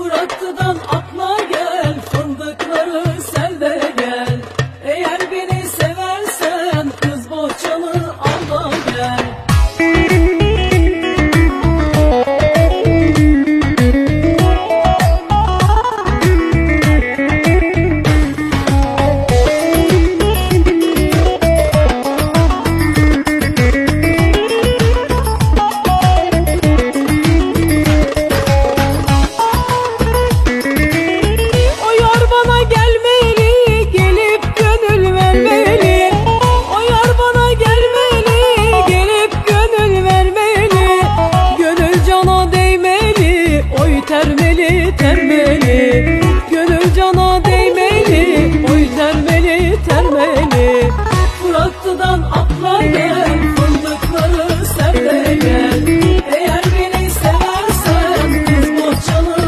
Fırat'tan atla beni. Fırat atladı